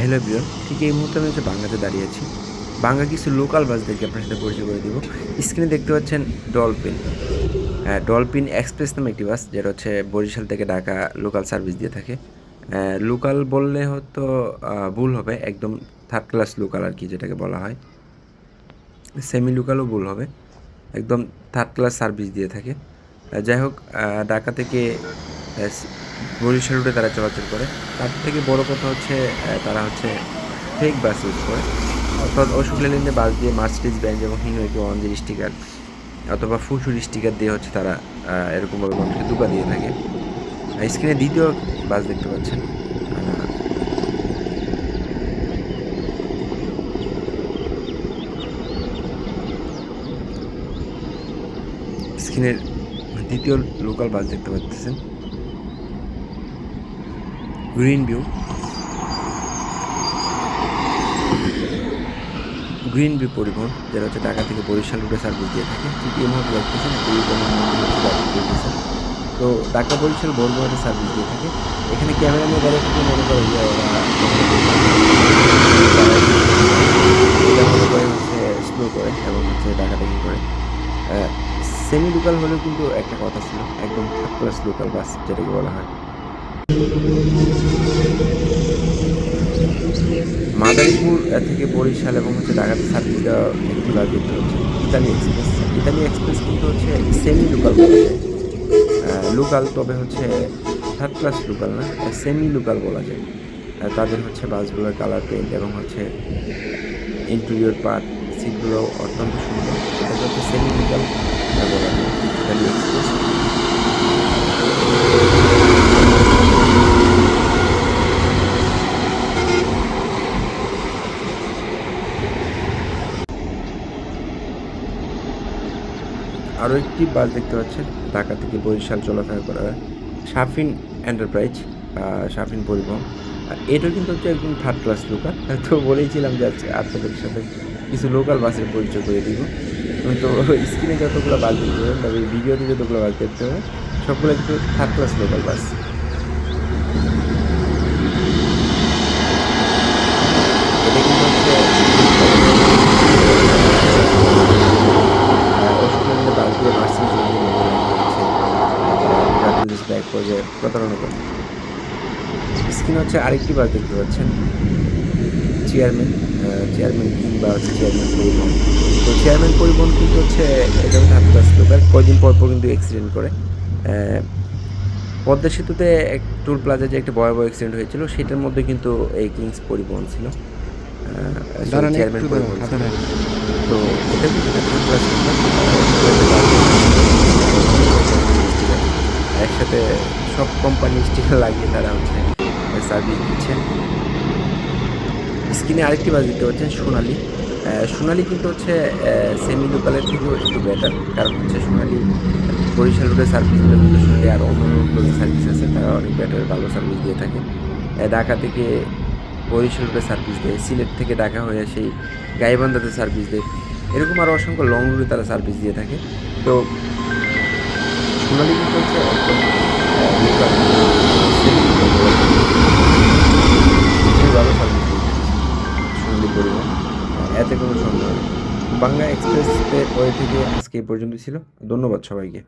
Hello বিয়ন ঠিক এই মুহূর্তে আমি হচ্ছে বাংলাতে দাঁড়িয়ে আছি। বাংলা কিছু লোকাল বাস বাসদেরকে আপনার সাথে পরিচয় করে দিব। স্ক্রিনে দেখতে পাচ্ছেন ডলফিন হ্যাঁ ডলফিন এক্সপ্রেস নামে একটি বাস যেটা হচ্ছে বরিশাল থেকে ঢাকা লোকাল সার্ভিস দিয়ে থাকে। লোকাল বললে হয়তো ভুল হবে, একদম থার্ড ক্লাস লোকাল আর কি যেটাকে বলা হয়। সেমি লোকালও ভুল হবে, একদম থার্ড ক্লাস সার্ভিস দিয়ে থাকে। যাই হোক ঢাকা থেকে বরিশাল রুটে তারা চলাচল করে। তার থেকে বড় কথা হচ্ছে তারা হচ্ছে ফেক বাস ইউজ করে। অর্থাৎ অশোক লেল্যান্ডে বাস দিয়ে মার্সিডিজ ব্যান্ড এবং হিনোইকে ওয়ানজির স্টিকার অথবা ফুসুর স্টিকার দিয়ে হচ্ছে তারা এরকমভাবে মানুষকে দুকা দিয়ে থাকে। স্ক্রিনে দ্বিতীয় বাস দেখতে পাচ্ছেন। স্ক্রিনের দ্বিতীয় লোকাল বাস দেখতে পাচ্ছেন। গ্রিন ভিউ গ্রিন ভিউ পরিবহন, যেটা হচ্ছে ঢাকা থেকে বরিশাল রুটে সার্ভিস দিয়ে থাকে। ঠিক এই মুহূর্তে দেখতেছেন তো ঢাকা, বরিশাল বলব সার্ভিস দিয়ে থাকে। এখানে ক্যামেরা নিয়ে দাঁড়িয়ে থেকে মনে করে যে মনে করে হচ্ছে স্লো করে এবং হচ্ছে ডাকাডাকি করে। সেমি লোকাল হলেও কিন্তু একটা কথা ছিল, একদম থার্ড ক্লাস লোকাল বাস যেটাকে বলা হয়। মাদারীপুর থেকে বরিশাল এবং হচ্ছে ঢাকাতে দেওয়া একটি দেখতে হচ্ছে ইতালি এক্সপ্রেস। ইতালি এক্সপ্রেস কিন্তু হচ্ছে সেমি লোকাল লোকাল তবে হচ্ছে থার্ড ক্লাস লোকাল না সেমি লোকাল বলা যায়। তাদের হচ্ছে বাসগুলোর কালার পেন্ট এবং হচ্ছে ইন্টেরিয়র পার্ট সিটগুলো অত্যন্ত সুন্দর। এটাকে হচ্ছে সেমি লোকাল বলা যায়, ইতালি এক্সপ্রেস। আরও একটি বাস দেখতে পাচ্ছেন, ঢাকা থেকে বরিশাল চলাফেরা করা শাফিন এন্টারপ্রাইজ সাফিন পরিবহন। আর এটা কিন্তু হচ্ছে একদম থার্ড ক্লাস লোকাল তো বলেইছিলাম যে আজকে আপনাদের সাথে কিছু লোকাল বাসের পরিচয় করে দিব। তো স্ক্রিনে যতগুলো বাস দেখতে হবে তবে ভিডিওতে যতগুলো বাস দেখতে হবে সবগুলো কিন্তু থার্ড ক্লাস লোকাল বাস। এটা কিন্তু হচ্ছে প্রতারণা করে। স্ক্রিন হচ্ছে আরেকটি বাস দেখতে পাচ্ছেন। চেয়ারম্যান চেয়ারম্যান কিংবা হচ্ছে চেয়ারম্যান পরিবহন। তো চেয়ারম্যান পরিবহন কিন্তু হচ্ছে একদম থার্ড ক্লাস লোকাল কয়দিন পর পর কিন্তু অ্যাক্সিডেন্ট করে। পদ্মা সেতুতে এক টুল প্লাজা যে একটা ভয়াবহ অ্যাক্সিডেন্ট হয়েছিল সেটার মধ্যে কিন্তু এই কিংস পরিবহন ছিল। চেয়ারম্যান পরিবহন তো এটা কিন্তু একসাথে সব কোম্পানি স্টিকার লাগিয়ে তারা হচ্ছে সার্ভিস দিচ্ছে। স্ক্রিনে আরেকটি বাস দেখতে পাচ্ছেন, সোনালি। সোনালি কিন্তু হচ্ছে সেমি লোকালের থেকেও একটু বেটার কারণ হচ্ছে সোনালি বরিশাল রোডে সার্ভিস কিন্তু সোনালি আর অন্য রোডে সার্ভিস আছে, তারা অনেক বেটার ভালো সার্ভিস দিয়ে থাকে। ঢাকা থেকে বরিশাল রোডে সার্ভিস দেয়, সিলেট থেকে ঢাকা হয়ে সেই গাইবান্ধাতে সার্ভিস দেয়। এরকম আরও অসংখ্য লং রুটে তারা সার্ভিস দিয়ে থাকে। তো সোনালি কিন্তু হচ্ছে একদম ভালো সার্ভিস সোনালি পরিবহন এতে কোনো সন্দেহ নেই বাংলা এক্সপ্রেস ওয়ে থেকে আজকে এই পর্যন্ত ছিল ধন্যবাদ সবাইকে